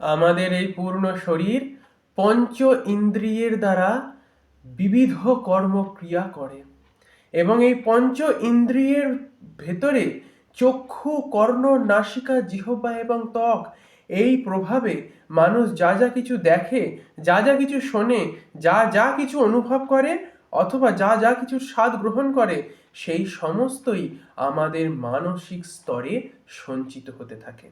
আমাদের এই পূর্ণ শরীর পঞ্চ ইন্দ্রিয়ের দ্বারা বিবিধ কর্মক্রিয়া করে। এবং এই পঞ্চ ইন্দ্রিয়ের ভেতরে চক্ষু, কর্ণ, নাসিকা, জিহ্বা এবং ত্বক, এই প্রভাবে মানুষ যা যা কিছু দেখে, যা যা কিছু শোনে, যা যা কিছু অনুভব করে অথবা যা যা কিছু স্বাদ গ্রহণ করে, সেই সমস্তই আমাদের মানসিক স্তরে সঞ্চিত হতে থাকে।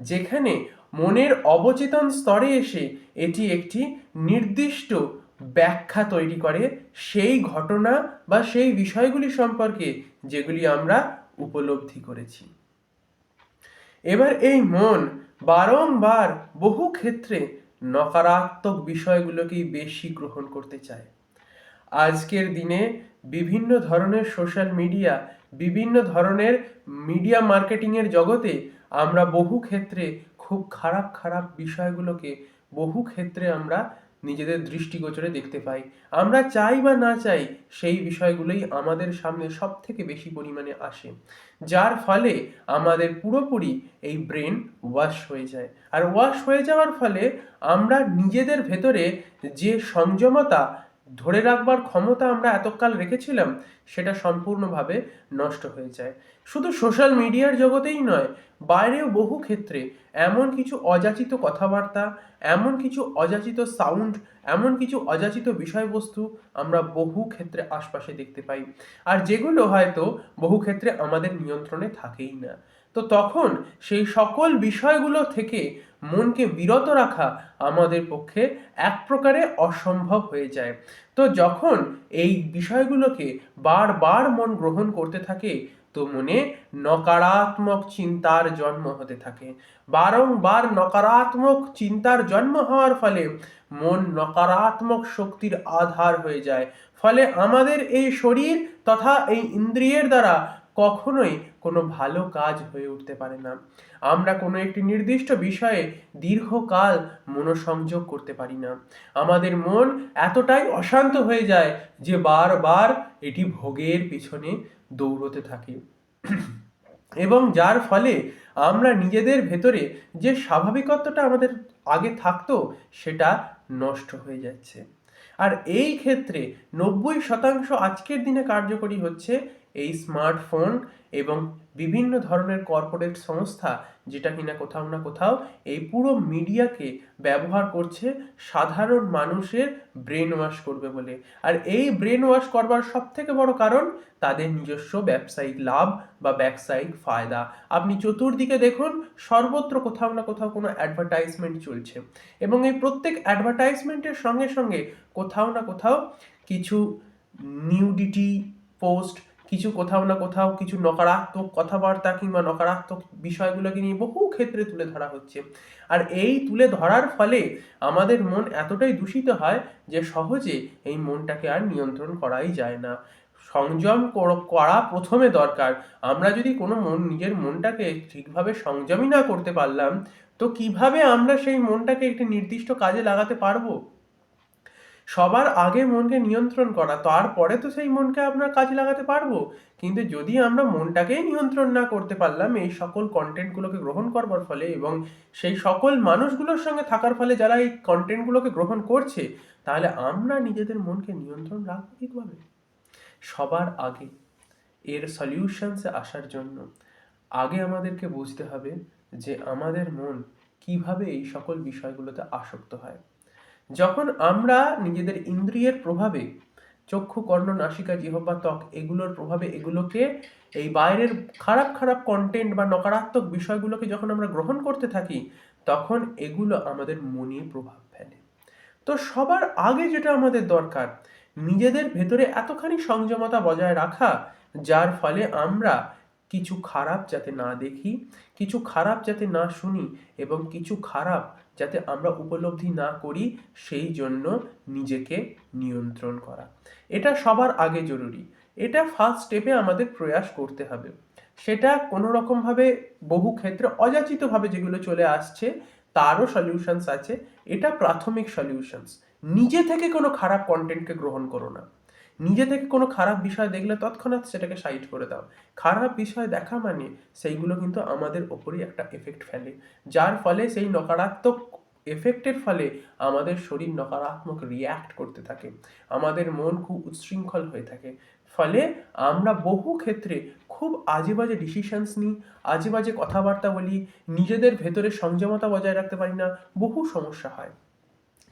যেখানে মনের অবচেতন স্তরে এসে এটি একটি নির্দিষ্ট ব্যাখ্যা তৈরি করে সেই ঘটনা বা সেই বিষয়গুলি সম্পর্কে যেগুলি আমরা উপলব্ধি করেছি। এবার এই মন বারংবার বহু ক্ষেত্রে নকারাত্মক বিষয়গুলোকেই বেশি গ্রহণ করতে চায়। আজকের দিনে বিভিন্ন ধরনের সোশ্যাল মিডিয়া বিভিন্ন ধরনের মিডিয়া মার্কেটিংয়ের জগতে আমরা বহু ক্ষেত্রে খুব খারাপ খারাপ বিষয়গুলোকে বহু ক্ষেত্রে আমরা নিজেদের দৃষ্টিগোচরে দেখতে পাই। আমরা চাই বা না চাই সেই বিষয়গুলোই আমাদের সামনে সব থেকে বেশি পরিমাণে আসে, যার ফলে আমাদের পুরোপুরি এই ব্রেন ওয়াশ হয়ে যায়। আর ওয়াশ হয়ে যাওয়ার ফলে আমরা নিজেদের ভেতরে যে সংযমতা ধরে রাখবার ক্ষমতা আমরা এতকাল রেখেছিলাম, সেটা সম্পূর্ণভাবে নষ্ট হয়ে যায়। শুধু সোশ্যাল মিডিয়ার জগতেই নয়, বাইরেও বহু ক্ষেত্রে এমন কিছু অযাচিত কথাবার্তা, এমন কিছু অযাচিত সাউন্ড এমন কিছু অযাচিত বিষয়বস্তু আমরা বহু ক্ষেত্রে আশপাশে দেখতে পাই। আর যেগুলো হয়তো বহু ক্ষেত্রে আমাদের নিয়ন্ত্রণে থাকেই না। তো তখন সেই সকল বিষয়গুলো থেকে মনকে বিরত রাখা আমাদের পক্ষে এক প্রকারে অসম্ভব হয়ে যায়। তো যখন এই বিষয়গুলোকে বারবার মন গ্রহণ করতে থাকে, তো মনে নকারাত্মক চিন্তার জন্ম হতে থাকে। বারংবার নকারাত্মক চিন্তার জন্ম হওয়ার ফলে মন নকারাত্মক শক্তির আধার হয়ে যায়। ফলে আমাদের এই শরীর তথা এই ইন্দ্রিয়ের দ্বারা কখনোই কোনো ভালো কাজ হয়ে উঠতে পারে না। আমরা কোনো একটি নির্দিষ্ট বিষয়ে দীর্ঘকাল মনোসংযোগ করতে পারি না। আমাদের মন এতটাই অশান্ত হয়ে যায় যে বারবার এটি ভোগের পিছনে দৌড়তে থাকে। এবং যার ফলে আমরা নিজেদের ভেতরে যে স্বাভাবিকত্বটা আমাদের আগে থাকতো, সেটা নষ্ট হয়ে যাচ্ছে। আর এই ক্ষেত্রে নব্বই শতাংশ আজকের দিনে কার্যকরী হচ্ছে এই স্মার্টফোন এবং বিভিন্ন ধরনের কর্পোরেট সংস্থা যেটা কিনা কোথাও না কোথাও এই পুরো মিডিয়াকে ব্যবহার করছে সাধারণ মানুষের ব্রেন ওয়াশ করবে বলে। আর এই ব্রেন ওয়াশ করবার সব থেকে বড় কারণ তাদের নিজস্ব ব্যবসায়িক লাভ বা ব্যবসায়িক ফায়দা। আপনি চতুর্দিকে দেখুন, সর্বত্র কোথাও না কোথাও কোনো অ্যাডভার্টাইজমেন্ট চলছে। এবং এই প্রত্যেক অ্যাডভার্টাইজমেন্টের সঙ্গে সঙ্গে কোথাও না কোথাও কিছু নিউডিটি পোস্ট কিছু কোথাও না কোথাও কিছু নকারাত্মক কথাবার্তা কিংবা নকারাত্মক বিষয়গুলোকে নিয়ে বহু ক্ষেত্রে তুলে ধরা হচ্ছে। আর এই তুলে ধরার ফলে আমাদের মন এতটাই দূষিত হয় যে সহজে এই মনটাকে আর নিয়ন্ত্রণ করাই যায় না। সংযম করা প্রথমে দরকার। আমরা যদি কোনো মন, নিজের মনটাকে ঠিকভাবে সংযমই না করতে পারলাম, তো কীভাবে আমরা সেই মনটাকে একটি নির্দিষ্ট কাজে লাগাতে পারব? সবার আগে মনকে নিয়ন্ত্রণ করা, তারপরে তো সেই মনকে আমরা কাজে লাগাতে পারব। কিন্তু যদি আমরা মনটাকেই নিয়ন্ত্রণ না করতে পারলাম, এই সকল কন্টেন্টগুলোকে গ্রহণ করবার ফলে এবং সেই সকল মানুষগুলোর সঙ্গে থাকার ফলে যারা এই কন্টেন্টগুলোকে গ্রহণ করছে, তাহলে আমরা নিজেদের মনকে নিয়ন্ত্রণ রাখব কীভাবে? সবার আগে, এর সলিউশনসে আসার জন্য আগে আমাদেরকে বুঝতে হবে যে আমাদের মন কীভাবে এই সকল বিষয়গুলোতে আসক্ত হয়। যখন আমরা নিজেদের ইন্দ্রিয়ের প্রভাবে চক্ষু, কর্ণ, নাসিকা, জিহ্বা, ত্বক এগুলোর প্রভাবে এগুলোকে এই বাইরের খারাপ খারাপ কন্টেন্ট বা নকারাত্মক বিষয়গুলোকে যখন আমরা গ্রহণ করতে থাকি, তখন এগুলো আমাদের মনে প্রভাব ফেলে। তো সবার আগে যেটা আমাদের দরকার, নিজেদের ভেতরে এতখানি সংযমতা বজায় রাখা, যার ফলে আমরা কিছু খারাপ যাতে না দেখি, কিছু খারাপ যাতে না শুনি এবং কিছু খারাপ যাতে আমরা উপলব্ধি না করি সেই জন্য নিজেকে নিয়ন্ত্রণ করা। এটা সবার আগে জরুরি। এটা ফার্স্ট স্টেপে আমাদের প্রয়াস করতে হবে। সেটা কোনো রকমভাবে বহু ক্ষেত্রে অযাচিতভাবে যেগুলো চলে আসছে, তারও সলিউশনস আছে। এটা প্রাথমিক সলিউশনস নিজে থেকে কোনো খারাপ কন্টেন্টকে গ্রহণ করো না। নিজে থেকে কোনো খারাপ বিষয় দেখলে তৎক্ষণাৎ সেটাকে সাইড করে দাও। খারাপ বিষয় দেখা মানে সেইগুলো কিন্তু আমাদের ওপরই একটা এফেক্ট ফেলে। যার ফলে সেই নকারাত্মক এফেক্টের ফলে আমাদের শরীর নকারাত্মক রিয়্যাক্ট করতে থাকে। আমাদের মন খুব উচ্ছৃঙ্খল হয়ে থাকে। ফলে আমরা বহু ক্ষেত্রে খুব আজে বাজে ডিসিশনস নিই, আজে বাজে কথাবার্তা বলি, নিজেদের ভেতরে সংযমতা বজায় রাখতে পারি না, বহু সমস্যা হয়।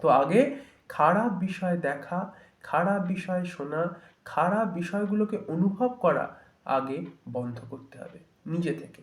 তো আগে খারাপ বিষয় দেখা খারাপ বিষয় শোনা, খারাপ বিষয়গুলোকে অনুভব করা আগে বন্ধ করতে হবে, নিজে থেকে।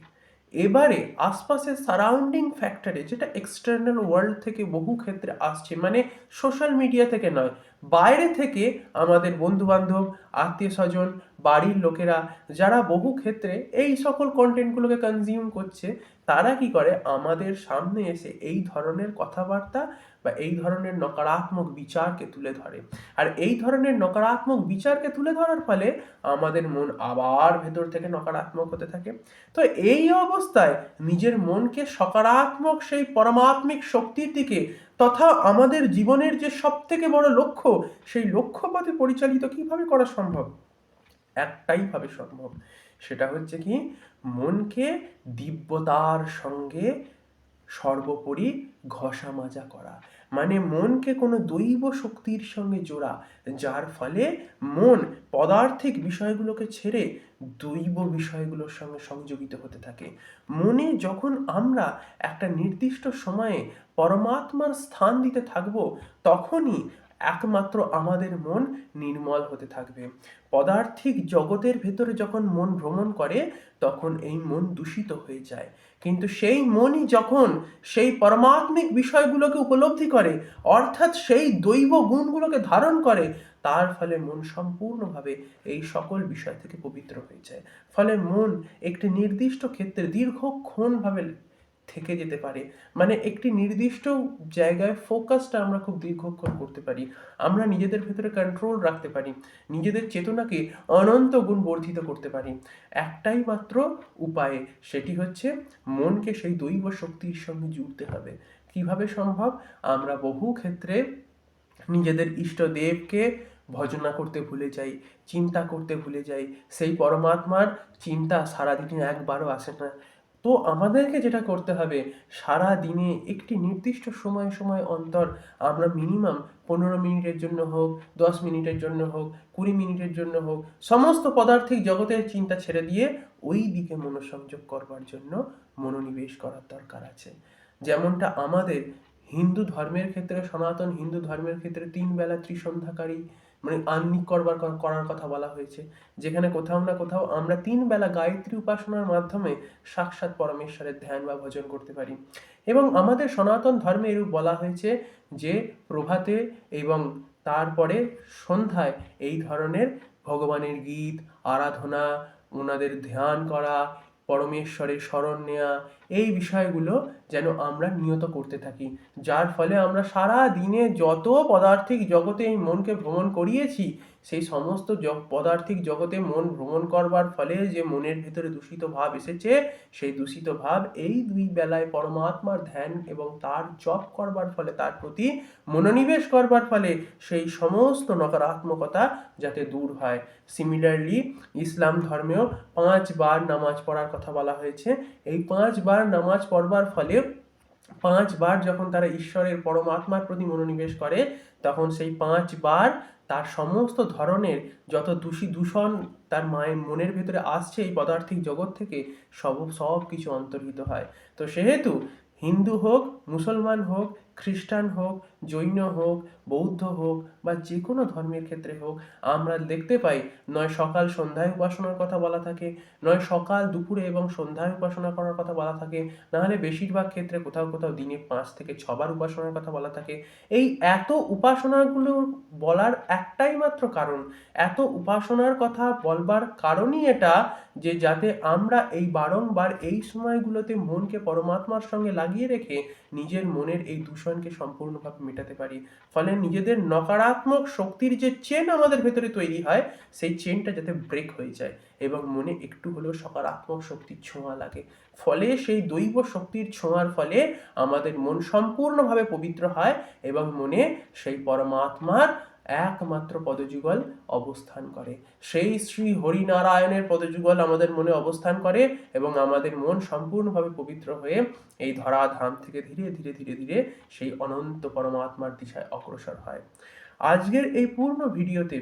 এবারে আশপাশের সারাউন্ডিং ফ্যাক্টরে যেটা এক্সটার্নাল ওয়ার্ল্ড থেকে বহু ক্ষেত্রে আসছে মানে সোশ্যাল মিডিয়া থেকে নয়, বাইরে থেকে আমাদের বন্ধু বান্ধব আত্মীয় স্বজন বাড়ির লোকেরা, যারা বহু ক্ষেত্রে এই সকল কন্টেন্টগুলোকে কনজিউম করছে তারা কি করে? আমাদের সামনে এসে এই ধরনের কথাবার্তা বা এই ধরনের নকারাত্মক বিচারকে তুলে ধরে। আর এই ধরনের নকারাত্মক বিচারকে তুলে ধরার ফলে আমাদের মন আবার ভেতর থেকে নকারাত্মক হতে থাকে। তো এই অবস্থায় নিজের মনকে সকারাত্মক সেই পরমাত্মিক শক্তির দিকে তথা আমাদের জীবনের যে সব থেকে বড় লক্ষ্য, সেই লক্ষ্য পথে পরিচালিত কীভাবে করা সম্ভব? একটাই ভাবে সম্ভব। সেটা হচ্ছে কি, মনকে দিব্যতার সঙ্গে সর্বোপরি ঘষা মাজা করা। মানে মনকে কোনো দৈব শক্তির সঙ্গে জোড়া, যার ফলে মন পদার্থিক বিষয়গুলোকে ছেড়ে দৈব বিষয়গুলোর সঙ্গে সংযোগিত হতে থাকে। মনে যখন আমরা একটা নির্দিষ্ট সময়ে পরমাত্মার স্থান দিতে থাকব, তখনই একমাত্র আমাদের মন নির্মল হতে থাকবে। পদার্থিক জগতের ভেতরে যখন মন ভ্রমণ করে, তখন এই মন দূষিত হয়ে যায়। কিন্তু সেই মনই যখন সেই পরমাত্মিক বিষয়গুলোকে উপলব্ধি করে, অর্থাৎ সেই দৈব গুণগুলোকে ধারণ করে, তার ফলে মন সম্পূর্ণভাবে এই সকল বিষয় থেকে পবিত্র হয়ে যায়। ফলে মন একটি নির্দিষ্ট ক্ষেত্রে দীর্ঘক্ষণভাবে থেকে যেতে পারে। মানে একটি নির্দিষ্ট জায়গায় ফোকাসটা আমরা খুব দীর্ঘক্ষণ করতে পারি। আমরা নিজেদের ভেতরে কন্ট্রোল রাখতে পারি। নিজেদের চেতনাকে অনন্ত গুণ বর্ধিত করতে পারি। একটাই মাত্র উপায়ে, সেটি হচ্ছে মনকে সেই দৈব শক্তির সঙ্গে জুড়তে হবে। কীভাবে সম্ভব? আমরা বহু ক্ষেত্রে নিজেদের ইষ্টদেবকে ভজনা করতে ভুলে যাই, চিন্তা করতে ভুলে যাই। সেই পরমাত্মার চিন্তা সারাদিনে একবারও আসে না। তো আমাদেরকে যেটা করতে হবে, সারা দিনে একটি নির্দিষ্ট সময় সময় অন্তর আমরা মিনিমাম পনেরো মিনিটের জন্য হোক, দশ মিনিটের জন্য হোক, কুড়ি মিনিটের জন্য হোক, সমস্ত পদার্থিক জগতের চিন্তা ছেড়ে দিয়ে ওই দিকে মনোসংযোগ করবার জন্য মনোনিবেশ করার দরকার আছে। যেমনটা আমাদের হিন্দু ধর্মের ক্ষেত্রে, সনাতন হিন্দু ধর্মের ক্ষেত্রে তিন বেলা ত্রিসন্ধ্যাকারী মানে আহ্নিক করবার করার কথা বলা হয়েছে। যেখানে কোথাও না কোথাও আমরা তিন বেলা গায়ত্রী উপাসনার মাধ্যমে সাক্ষাৎ পরমেশ্বরের ধ্যান বা ভজন করতে পারি। এবং আমাদের সনাতন ধর্মে এরূপ বলা হয়েছে যে, প্রভাতে এবং তারপরে সন্ধ্যায় এই ধরনের ভগবানের গীত, আরাধনা ওনাদের ধ্যান করা, পরমেশ্বরের স্মরণ নেওয়া এই বিষয়গুলো যেন আমরা নিয়ত করতে থাকি। যার ফলে আমরা সারা দিনে যত পদার্থিক জগতে এই মনকে ভ্রমণ করিয়েছি, সেই সমস্ত পদার্থিক জগতে মন ভ্রমণ করবার ফলে যে মনের ভেতরে দূষিত ভাব এসেছে, সেই দূষিত ভাব এই দুই বেলায় পরমাত্মার ধ্যান এবং তার জপ করবার ফলে, তার প্রতি মনোনিবেশ করবার ফলে সেই সমস্ত নকারাত্মকতা যাতে দূর হয়। সিমিলারলি ইসলাম ধর্মেও পাঁচবার নামাজ পড়ার কথা বলা হয়েছে। এই পাঁচবার নামাজ পড়বার ফলে পাঁচবার যখন তারা ঈশ্বরের পরমাত্মার প্রতি মনোনিবেশ করে, তখন সেই পাঁচবার তার সমস্ত ধরনের যত দূষী দূষণ তার মায়ের মনের ভেতরে আসছে এই পদার্থিক জগৎ থেকে, সব সব কিছু অন্তর্হিত হয়। তো সেহেতু হিন্দু হোক, মুসলমান হোক খ্রিস্টান হোক, জৈন হোক, বৌদ্ধ হোক বা যে কোনো ধর্মের ক্ষেত্রে হোক, আমরা দেখতে পাই নয় সকাল সন্ধ্যায় উপাসনার কথা বলা থাকে, নয় সকাল দুপুরে এবং সন্ধ্যায় উপাসনা করার কথা বলা থাকে, নাহলে বেশিরভাগ ক্ষেত্রে কোথাও কোথাও দিনে পাঁচ থেকে ছবার উপাসনার কথা বলা থাকে। এই এত উপাসনাগুলো বলার একটাই মাত্র কারণ, এত উপাসনার কথা বলবার কারণই এটা যে যাতে আমরা এই বারংবার এই সময়গুলোতে মনকে পরমাত্মার সঙ্গে লাগিয়ে রেখে নিজের মনের এই দূষণকে সম্পূর্ণভাবে মেটাতে পারি। ফলে নিজেদের নকারাত্মক শক্তির যে চেন আমাদের ভেতরে তৈরি হয়, সেই চেনটা যাতে ব্রেক হয়ে যায় এবং মনে একটু হলেও সকারাত্মক শক্তির ছোঁয়া লাগে। ফলে সেই দৈব শক্তির ছোঁয়ার ফলে আমাদের মন সম্পূর্ণভাবে পবিত্র হয় এবং মনে সেই পরমাত্মার একমাত্র পদযুগল অবস্থান করে। সেই শ্রী হরিনারায়ণের পদযুগল আমাদের মনে অবস্থান করে এবং আমাদের মন সম্পূর্ণভাবে পবিত্র হয়ে এই ধরাধাম থেকে ধীরে ধীরে ধীরে ধীরে সেই অনন্ত পরমাত্মার দিশায় অগ্রসর হয়। আজকের এই পূর্ণ ভিডিওতে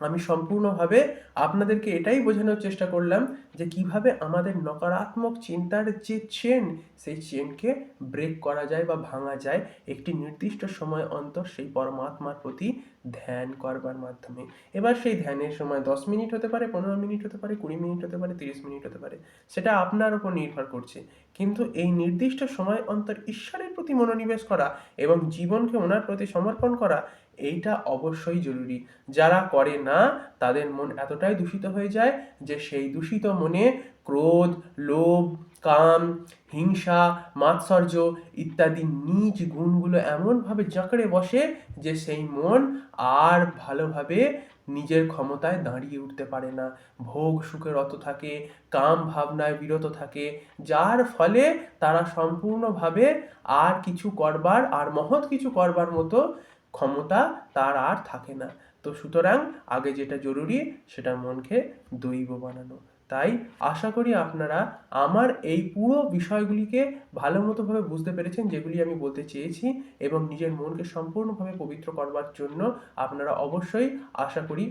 আমি সম্পূর্ণভাবে আপনাদেরকে এটাই বোঝানোর চেষ্টা করলাম যে কীভাবে আমাদের নকারাত্মক চিন্তার যে চেন, সেই চেনকে ব্রেক করা যায় বা ভাঙা যায়, একটি নির্দিষ্ট সময় অন্তর সেই পরমাত্মার প্রতি ধ্যান করবার মাধ্যমে। এবার সেই ধ্যানের সময় দশ মিনিট হতে পারে, পনেরো মিনিট হতে পারে, কুড়ি মিনিট হতে পারে, তিরিশ মিনিট হতে পারে, সেটা আপনার উপর নির্ভর করছে। কিন্তু এই নির্দিষ্ট সময় অন্তর ঈশ্বরের প্রতি মনোনিবেশ করা এবং জীবনকে ওনার প্রতি সমর্পণ করা, এইটা অবশ্যই জরুরি। যারা করে না, তাদের মন এতটাই দূষিত হয়ে যায় যে সেই দূষিত মনে ক্রোধ, লোভ কাম, হিংসা, মাৎসর্য ইত্যাদি নিজ গুণগুলো এমনভাবে জাঁকড়ে বসে যে সেই মন আর ভালোভাবে নিজের ক্ষমতায় দাঁড়িয়ে উঠতে পারে না। ভোগ সুখে রত থাকে, কাম ভাবনায় বিরত থাকে, যার ফলে তারা সম্পূর্ণভাবে আর কিছু করবার আর মহৎ কিছু করবার মতো ক্ষমতা তার আর থাকে না। তো সুতরাং আগে যেটা জরুরি সেটা মনকে দৈব বানানো। তাই আশা করি আপনারা আমার এই পুরো বিষয়গুলিকে ভালো মতোভাবে বুঝতে পেরেছেন, যেগুলি আমি বলতে চেয়েছি এবং নিজের মনকে সম্পূর্ণভাবে পবিত্র করবার জন্য আপনারা অবশ্যই আশা করি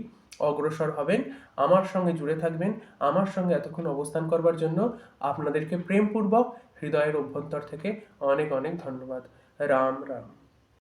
অগ্রসর হবেন। আমার সঙ্গে জুড়ে থাকবেন, আমার সঙ্গে এতক্ষণ অবস্থান করবার জন্য আপনাদেরকে প্রেমপূর্বক হৃদয়ের অভ্যন্তর থেকে অনেক অনেক ধন্যবাদ। রাম রাম।